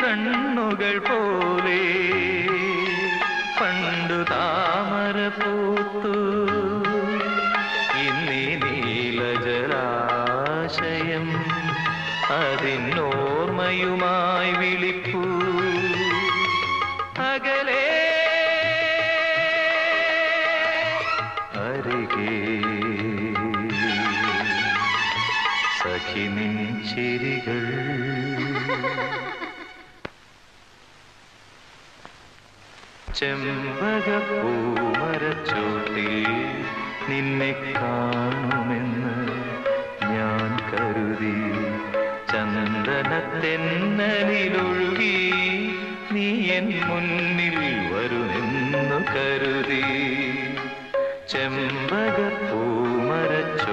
കണ്ണുകൾ പോലെ പണ്ടു താമര പൂത്തു. ഇന്നി നീലജരാശയം അതിനോർമ്മയുമായി വിളിപ്പൂ. അകലേ അരികേ. സഖിനിൻ ചിരികൾ ചെമ്പകപ്പൂമരച്ചോട്ടിൽ നിന്നെ കാണുമെന്ന് ഞാൻ കരുതി. ചന്ദനത്തെന്നലിലൊഴുകി നീ എൻ മുന്നിൽ വരുമെന്നു കരുതി. ചെമ്പകപ്പൂമരച്ചോ